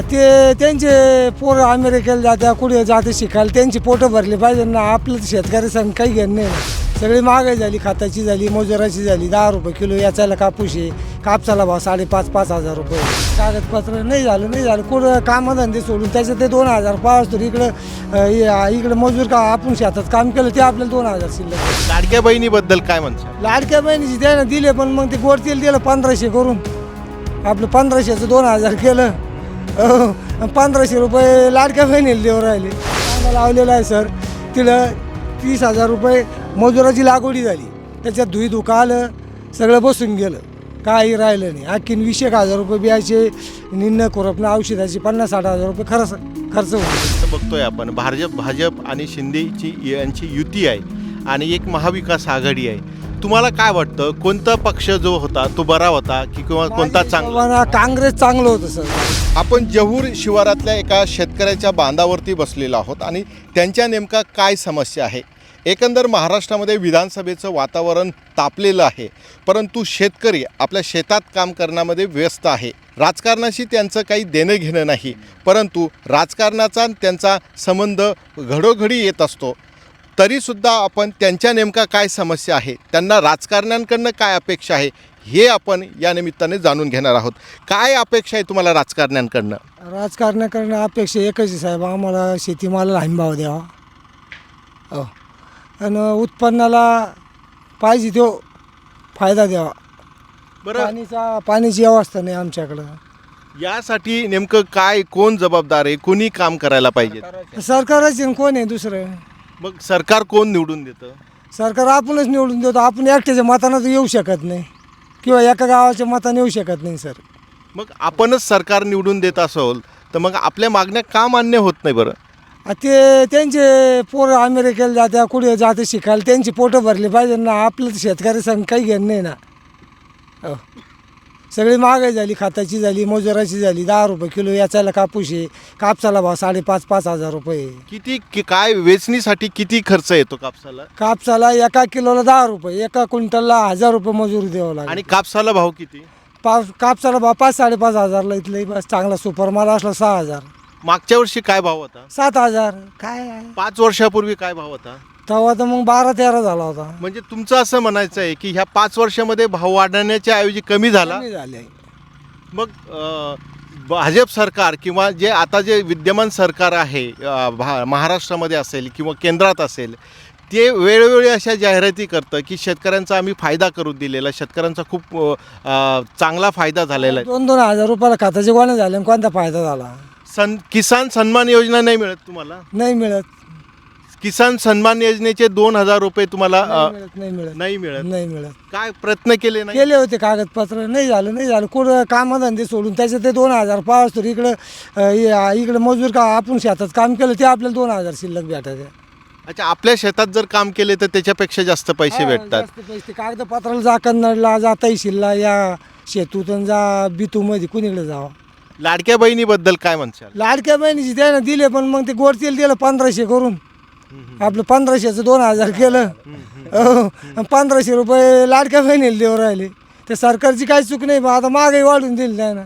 ते त्यांचे पोरं अमेरिकेला जात्या कुठे जाते शिकायला त्यांची पोटं भरली पाहिजे ना. आपलं तर शेतकरी संग काही घेणं नाही. ना सगळी महागाई झाली खताची झाली मजुराची झाली. दहा रुपये किलो याचायला कापूस आहे. कापसाला भाव साडेपाच पाच हजार रुपये. कागदपत्र नाही झालं नाही झालं. कुठं कामधंदे सोडून त्याच्यात ते दोन हजार पाच तर इकडं अं, हे- इकडं मजूर का आपण शेतात काम केलं ते आपल्याला दोन हजार शिल्लक लाडक्या बहिणीबद्दल काय म्हणशाल लाडक्या बहिणीची त्यानं दिले पण मग ते गोड तेल दिलं पंधराशे करून. आपलं पंधराशेचं दोन हजार केलं. हो पंधराशे रुपये लाडक्या बहिणीला देऊ राहिले. कांदा लावलेला आहे सर. तिला तीस हजार रुपये मजुराची लागवडी झाली. त्याच्यात धुई धुका आलं सगळं बसून गेलं. काही राहिलं नाही. आणखीन वीस एक हजार रुपये बियाचे निन्न खुरपणं औषधाची पन्नास साठ हजार रुपये खरंच खर्च होतो. बघतोय आपण. भाजप भाजप आणि शिंदेची यांची युती आहे आणि एक महाविकास आघाडी आहे. तुम्हाला काय वाटतं? कोणता पक्ष जो होता तो बरा होता की किंवा कोणता चांगला? काँग्रेस चांगलं होतं सर. आपण जहूर शिवारातल्या एका शेतकऱ्याच्या बांधावरती बसलेलो आहोत आणि त्यांच्या नेमका काय समस्या आहे? एकंदर महाराष्ट्रामध्ये विधानसभेचं वातावरण तापलेलं आहे परंतु शेतकरी आपल्या शेतात काम करण्यामध्ये व्यस्त आहे. राजकारणाशी त्यांचं काही देणं घेणं नाही परंतु राजकारणाचा त्यांचा संबंध घडोघडी येत असतो. तरीसुद्धा आपण त्यांच्या नेमका काय समस्या आहे त्यांना राजकारण्यांकडनं काय अपेक्षा आहे हे आपण या निमित्ताने जाणून घेणार आहोत. काय अपेक्षा आहे तुम्हाला राजकारण्यांकडनं? राजकारणाकडनं अपेक्षा एकच आहे साहेब आम्हाला शेतीमालाला हमी भाव द्यावा. हो. आणि उत्पन्नाला पाहिजे तो फायदा द्यावा. बरं. पाणीचा पाण्याची व्यवस्था नाही आमच्याकडं. यासाठी नेमकं काय कोण जबाबदार आहे कोणी काम करायला पाहिजे? सरकारच कोण आहे दुसरं? मग सरकार कोण निवडून देतं? सरकार आपणच निवडून देतो. आपण एकट्याच्या मतानं तर येऊ शकत नाही. किंवा एका गावाच्या मताने येऊ शकत नाही सर. मग आपणच सरकार निवडून देत असाल तर मग आपल्या मागण्या का मान्य होत नाही बरं? आ ते त्यांचे पोरं अमेरिकेला जात्या कुठे जाते शिकायला त्यांची पोटं भरली पाहिजे ना. आपलं तर शेतकरी संग काही घेणं नाही ना. हो. सगळी महागाई झाली खताची झाली मजुराची झाली दहा रुपये किलो याचायला कापूस आहे. कापसाला भाव साडेपाच पाच हजार रुपये किती कि- काय वेचणीसाठी किती खर्च येतो कापसाला? कापसाला एका किलोला दहा रुपये एका क्विंटलला हजार रुपये मजुरी द्यावं लागेल. आणि कापसाला भाव किती? पाच कापसाला भाव पाच साडेपाच हजारला इथलं बस चांगला सुपर माल असला सहा हजार. मागच्या वर्षी काय भाव होता? सात हजार. काय? आहे पाच वर्षापूर्वी काय भाव होता? तेव्हा तर मग बारा तेरा झाला होता. म्हणजे तुमचं असं म्हणायचं आहे की ह्या पाच वर्षामध्ये भाव वाढण्याच्या ऐवजी कमी झाला? कमी झाले. मग अ, भाजप सरकार किंवा जे आता जे विद्यमान सरकार आहे अ, भा महाराष्ट्रामध्ये असेल किंवा केंद्रात असेल ते वेळोवेळी अशा जाहिराती करतं की शेतकऱ्यांचा आम्ही फायदा करून दिलेला शेतकऱ्यांचा खूप अ, अ, चांगला फायदा झालेला आहे. दोन दोन हजार रुपयाला खताचे गोणे झाले आणि कोणता फायदा झाला? सन किसान सन्मान योजना नाही मिळत तुम्हाला? नाही मिळत. किसान सन्मान योजनेचे दोन हजार रुपये तुम्हाला अ, नाही मिळत नाही मिळत. नाही मिळत. नाही मिळत. काय प्रयत्न केले नाही? केले होते कागदपत्र नाही झालं नाही झालं. कुठं कामधंदे सोडून त्याच्यात ते दोन हजार पाच तर इकडं अं, हे- इकडं मजूर का आपण शेतात काम केलं ते आपल्याला दोन हजार शिल्लक भेटायचे. अच्छा आपल्या शेतात जर काम केले तर त्याच्यापेक्षा जास्त पैसे भेटतात. जास्त पैसे. कागदपत्राला जा कन्नडला जा तहसीलला या शेतूतून जा बितूमध्ये कुणीकडे जावा. लाडक्या बहिणीबद्दल काय म्हणशाल? लाडक्या बहिणीची त्यानं दिले पण मग ते गोड तेल दिलं पंधराशे करून. आपलं पंधराशेचं दोन हजार केलं. हो. आणि पंधराशे रुपये लाडक्या बहिणीला देऊ राहिले. ते सरकारची काही चूक नाही बा आता महागाई वाढून दिली त्यानं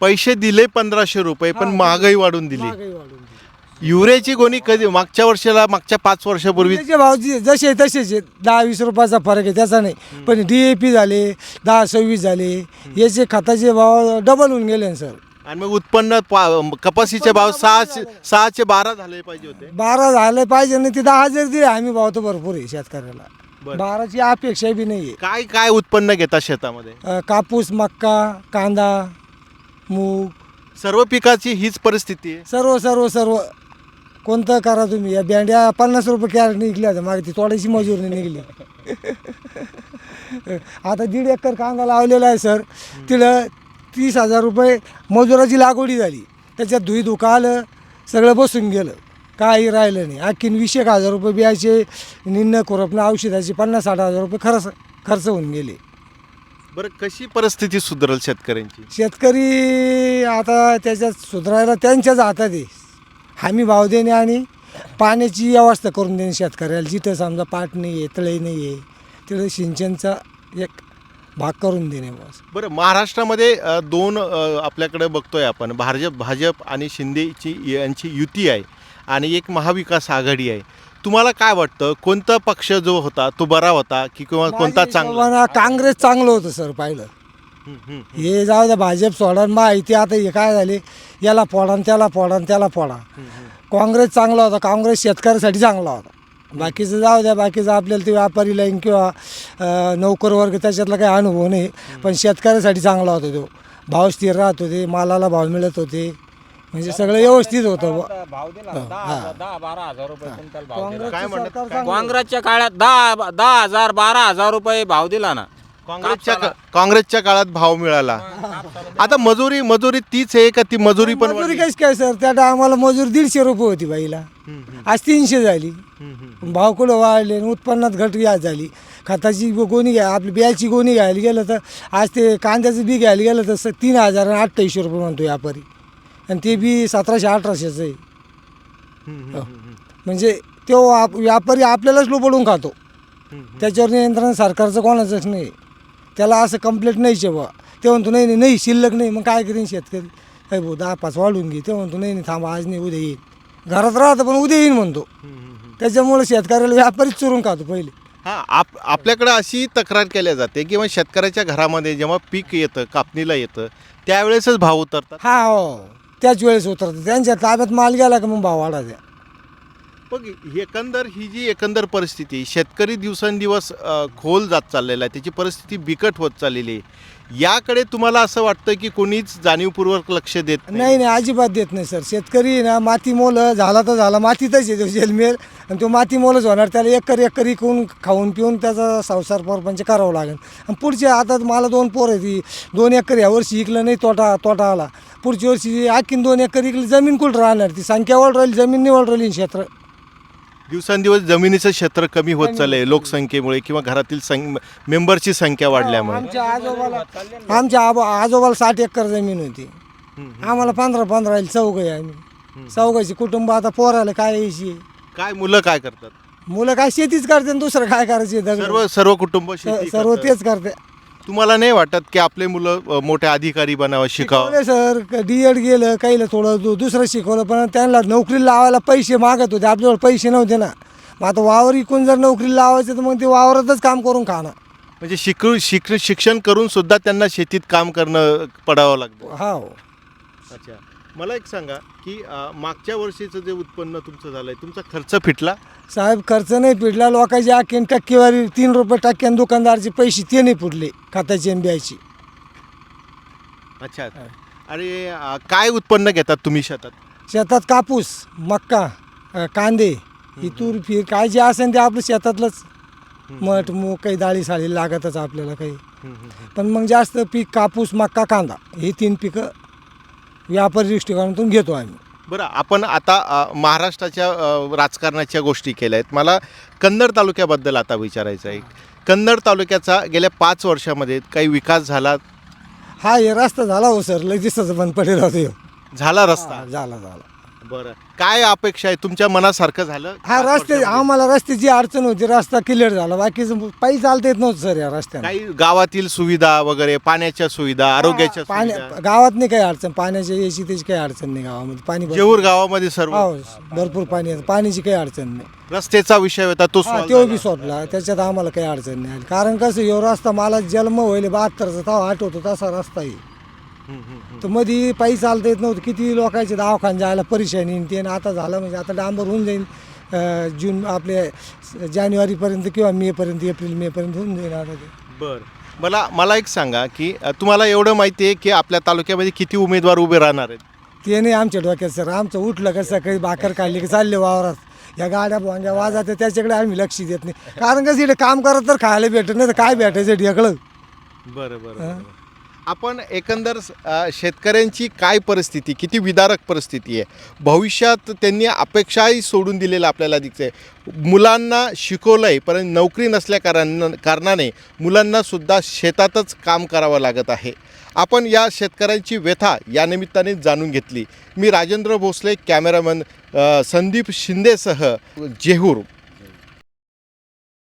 पैसे दिले पंधराशे रुपये पण महागाई वाढून दिली. महागाई वाढून दिली. युरियाची गोणी कधी मागच्या वर्षाला मागच्या पाच वर्षापूर्वी? त्याचे भाव जे- जसे तसेच आहेत. दहा वीस रुपयाचा फरक आहे त्याचा नाही. पण डी ए पी झाले दहा सव्वीस झाले. याचे खताचे भाव डबल होऊन गेले ना सर. आणि मग उत्पन्न पा- कपासीचे भाव सहाशे सहाशे बारा झाले पाहिजे होते. बारा झाले पाहिजे नाही ते दहा हजार दिले. आम्ही भाव तर भरपूर आहे शेतकऱ्याला. बरं. बाराची अपेक्षा बी नाही आहे काय काय उत्पन्न घेतात शेतामध्ये? कापूस मक्का कांदा मूग. सर्व पिकाची हीच परिस्थिती आहे? सर्व सर्व सर्व. कोणतं करा तुम्ही? या भेंड्या पन्नास रुपये कॅरेट निघल्या होत्या. मागे ती तोडायची मजुरी निघली. आता दीड एकर कांदा लावलेला आहे सर. तिला तीस हजार रुपये मजुराची लागवडी झाली. त्याच्यात धुई धुका आलं सगळं बसून गेलं. काही राहिलं नाही. आणखीन वीस एक हजार रुपये बियाचे निन्न खुरपणं औषधाची पन्नास साठ हजार रुपये खर्च खर्च होऊन गेले. बरं कशी परिस्थिती सुधारेल शेतकऱ्यांची? शेतकरी आता त्याच्यात सुधारायला त्यांच्याच हातात आहे. हमी भाव देणे आणि पाण्याची व्यवस्था करून देणे शेतकऱ्याला. जिथं समजा पाट नाही आहे तळे नाही आहे तिथं सिंचनचा एक भाग करून देणे बस. बरं महाराष्ट्रामध्ये अ, दोन अ, आपल्याकडे बघतोय आपण. भाजप भाजप आणि शिंदेची यांची युती आहे आणि एक महाविकास आघाडी आहे. तुम्हाला काय वाटतं? कोणता पक्ष जो होता तो बरा होता की किंवा कोणता माझ्या चांगला? हिशोबानं काँग्रेस चांगलं होतं सर पाहिलं. हे जाऊ द्या भाजप सोडा आणि माहिती आता हे काय झाले? याला फोडा आणि त्याला फोडा आणि त्याला फोडा. काँग्रेस चांगला होता काँग्रेस शेतकऱ्यासाठी चांगला होता. बाकीचं जाऊ द्या बाकीचं आपल्याला ते व्यापारी लाईन किंवा अं, नोकर वर्ग त्याच्यातला काही अनुभव नाही. पण शेतकऱ्यासाठी चांगला होता तो. भाव स्थिर राहत होते मालाला भाव मिळत होते. म्हणजे सगळं व्यवस्थित होतं. बुवा. भाव दिला. दहा दहा बारा हजार रुपये क्विंटल भाव दिला. काय म्हणत सरकार चांगलं. काँग्रेसच्या काळात दहा दहा हजार बारा हजार रुपये भाव दिला ना. काँग्रेसच्या काँग्रेसच्या काळात भाव मिळाला. आता मजुरी मजुरी तीच आहे का ती मजुरी पण मजुरी? कशी काय सर? त्या टायमाला मजुरी दीडशे रुपये होती बाईला. आज तीनशे झाली. भाव कुठं वाढले? आणि उत्पन्नात घट या झाली. खताची गोणी घ्या आपली बियाची गोणी घ्यायला गेलं तर आज ते कांद्याचं बी घ्यायला गेलं तर तीन हजार आणि अठ्ठावीसशे रुपये म्हणतो व्यापारी आणि ते बी सतराशे अठराशेचं आहे. हम्म, म्हणजे तो आप व्यापारी आपल्यालाच लोपडून खातो. त्याच्यावर नियंत्रण सरकारचं कोणाचंच नाही. त्याला असं कंप्लेंट नाहीच आहे बुवा ते म्हणतो नाही नाही, नाही शिल्लक नाही. मग काय करीन शेतकरी? काय भाऊ दहा पाच वाढून घे. ते म्हणतो नाही नाही थांबा आज नाही उद्या येईन. घरात राहतं पण उद्या येईन म्हणतो. त्याच्यामुळे शेतकऱ्याला व्यापारीच चोरून खातो पहिले. हा आप आपल्याकडे अशी तक्रार केल्या जाते किंवा शेतकऱ्याच्या घरामध्ये जेव्हा पीक येतं कापणीला येतं त्यावेळेसच भाव उतरतात? हा हो. त्याच वेळेस उतरतं त्यांच्या ताब्यात माल गेला का मग भाव वाढायचा मग एकंदर ही जी एकंदर परिस्थिती शेतकरी दिवसेंदिवस खोल जात चाललेला आहे त्याची परिस्थिती बिकट होत चाललेली आहे. याकडे तुम्हाला असं वाटतं की कोणीच जाणीवपूर्वक लक्ष देत नाही? नाही अजिबात देत नाही सर. शेतकरी ना माती मोल झाला तर झाला मातीतच येतो जेलमेल आणि तो माती मोलच होणार त्याला एकर एकर इकून खाऊन पिऊन त्याचा संसार परपंच करावं लागेल. आणि पुढचे आता मला दोन पोर आहे ती दोन एकर यावर्षी इकलं नाही तोटा तोटा आला. पुढच्या वर्षी आणखीन दोन एकर इकली जमीन कुठं राहणार? ती संख्या वाढ राहील जमीन निवड राहील क्षेत्र. दिवसेंदिवस जमिनीचं क्षेत्र कमी होत चाललंय लोकसंख्येमुळे किंवा घरातील सं मेंबरची संख्या वाढल्यामुळे. आमच्या आजोबाला आमच्या आबा आजोबाला साठ एकर जमीन होती. आम्हाला पंधरा पंधरा चौघ आहे आम्ही. चौघाची कुटुंब आता पोराला काय यायची? काय मुलं काय करतात? मुलं काय शेतीच करते आणि दुसरं काय करायचे? सर्व सर्व कुटुंब शेती सर्व. तेच करते. तुम्हाला नाही वाटत की आपले मुलं अ, मोठे अधिकारी बनावं शिकावं? सर. डी एड गेलं काहीला थोडं दु- दुसरं शिकवलं पण त्यांना नोकरीला लावायला पैसे मागत होते. आपल्याजवळ पैसे नव्हते ना. मग आता वावर इकून जर नोकरीला लावायचं तर मग ते वावरातच काम करून खाणं. म्हणजे शिकू शिक शिक्षण करून सुद्धा त्यांना शेतीत काम करणं पडावं लागतं. हा हो. अच्छा. मला एक सांगा की अ, मागच्या वर्षीचं जे उत्पन्न तुमचं झालंय तुमचा खर्च फिटला? साहेब खर्च नाही पिडला लोकांची आखीन टक्केवारी तीन रुपये टक्क्यान दुकानदारचे पैसे ते नाही फुटले खात्याची आणि बियाची अच्छा. अरे अ, काय उत्पन्न घेतात तुम्ही शेतात? शेतात कापूस मक्का अ, कांदे ही तूर फिर काय जे असेल ते आपलं शेतातलंच. मठ मूग काही डाळी साळी लागतच आपल्याला काही. पण मग जास्त पीक कापूस मक्का कांदा ही तीन पिकं व्यापारी दृष्टिकोनातून घेतो आम्ही. बरं आपण आता अ, महाराष्ट्राच्या अ, राजकारणाच्या गोष्टी केल्या आहेत. मला कन्नड तालुक्याबद्दल आता विचारायचं आहे. कन्नड तालुक्याचा गेल्या पाच वर्षामध्ये काही विकास झाला? हा हे रस्ता झाला हो सर. लगेचच बंद पडेल होतो. झाला रस्ता? झाला झाला. बरं. काय अपेक्षा आहे? तुमच्या मनासारखं झालं? हा रस्ते? आम्हाला रस्त्याची अडचण होती रस्ता क्लिअर झाला. बाकीचं पायी चालता येत नव्हतं सर या रस्त्याने. काही गावातील सुविधा वगैरे पाण्याच्या सुविधा आरोग्याच्या पाण्या सुविधा? गावात नाही काही अडचण पाण्याची याची त्याची काही अडचण नाही गावामध्ये. पाणी भरपूर- जेऊर गावामध्ये सर्व? हो भरपूर पाणी आहे. पाण्याची काही अडचण नाही. रस्त्याचा विषय होता तो हा solve तो झाला. बी सोडला त्याच्यात आम्हाला काही अडचण नाही. आली कारण कसं ह्यो रस्ता मला जन्म होईल बहात्तरचा तेव्हा आठवतो तसा रस्ता आहे. तर मध्ये पायी चालता येत नव्हतं. किती लोकांचे दवाखाने जायला परेशानी ते आता झालं म्हणजे आता डांबर होऊन जाईल जून आपले जानेवारीपर्यंत किंवा मेपर्यंत एप्रिल मेपर्यंत होऊन जाईल आता ते. बर. मला मला एक सांगा की अ, तुम्हाला एवढं माहिती आहे की आपल्या तालुक्यामध्ये किती उमेदवार उभे राहणार आहेत? ते नाही आमच्या डोक्यात सर. आमचं उठलं का सकाळी भाकर काढली की चालले वावरात. या गाड्या भोंग्या वाजात त्याच्याकडे आम्ही लक्ष देत नाही. कारण कसं इकडे काम करत तर खायला भेटत नाही तर काय भेटायचं ढेकळं? बरं बरं. आपण एकंदर शेतकऱ्यांची काय परिस्थिती किती विदारक परिस्थिती आहे? भविष्यात त्यांनी अपेक्षाही सोडून दिलेलं आपल्याला दिसते मुलांना शिकवलं आहे परंतु नोकरी नसल्या कारण कारणाने मुलांनासुद्धा शेतातच काम करावं लागत आहे. आपण या शेतकऱ्यांची व्यथा या निमित्ताने जाणून घेतली. मी राजेंद्र भोसले कॅमेरामन संदीप शिंदेसह जेहूर.